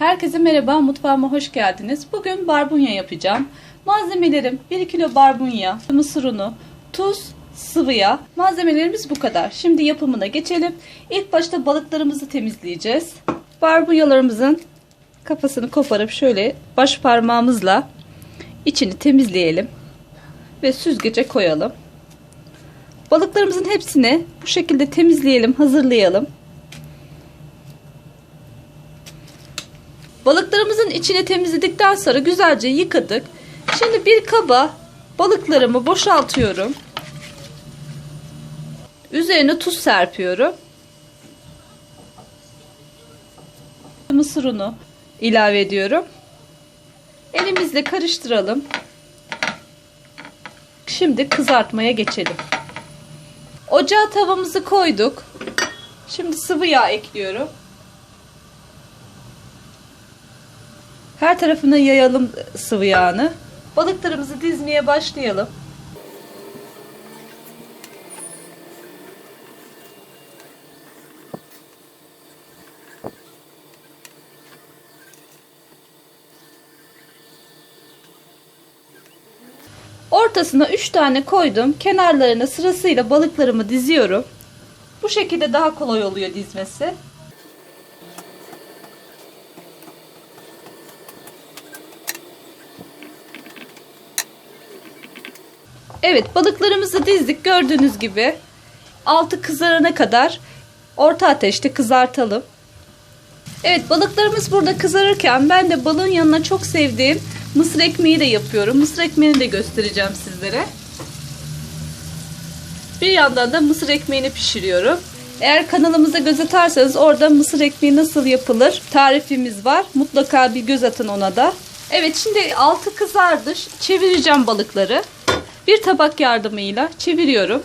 Herkese merhaba, mutfağıma hoş geldiniz. Bugün barbunya yapacağım. Malzemelerim 1 kilo barbunya, mısır unu, tuz, sıvı yağ. Malzemelerimiz bu kadar. Şimdi yapımına geçelim. İlk başta balıklarımızı temizleyeceğiz. Barbunyalarımızın kafasını koparıp şöyle baş parmağımızla içini temizleyelim. Ve süzgece koyalım. Balıklarımızın hepsini bu şekilde temizleyelim, hazırlayalım. Balıklarımızın içini temizledikten sonra güzelce yıkadık. Şimdi bir kaba balıklarımı boşaltıyorum. Üzerine tuz serpiyorum. Mısır unu ilave ediyorum. Elimizle karıştıralım. Şimdi kızartmaya geçelim. Ocağa tavamızı koyduk. Şimdi sıvı yağ ekliyorum. Her tarafına yayalım sıvı yağını. Balıklarımızı dizmeye başlayalım. Ortasına 3 tane koydum. Kenarlarına sırasıyla balıklarımı diziyorum. Bu şekilde daha kolay oluyor dizmesi. Evet balıklarımızı dizdik gördüğünüz gibi. Altı kızarana kadar orta ateşte kızartalım. Evet balıklarımız burada kızarırken ben de balığın yanına çok sevdiğim mısır ekmeği de yapıyorum. Mısır ekmeğini de göstereceğim sizlere. Bir yandan da mısır ekmeğini pişiriyorum. Eğer kanalımıza göz atarsanız orada mısır ekmeği nasıl yapılır tarifimiz var. Mutlaka bir göz atın ona da. Evet şimdi altı kızardı. Çevireceğim balıkları. Bir tabak yardımıyla çeviriyorum.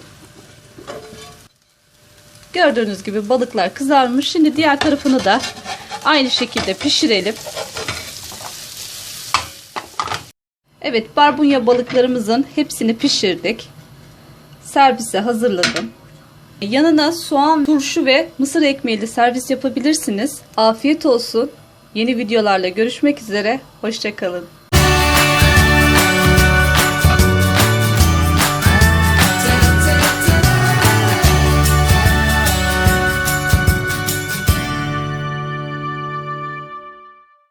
Gördüğünüz gibi balıklar kızarmış. Şimdi diğer tarafını da aynı şekilde pişirelim. Evet barbunya balıklarımızın hepsini pişirdik. Servise hazırladım. Yanına soğan, turşu ve mısır ekmeğiyle servis yapabilirsiniz. Afiyet olsun. Yeni videolarla görüşmek üzere. Hoşçakalın.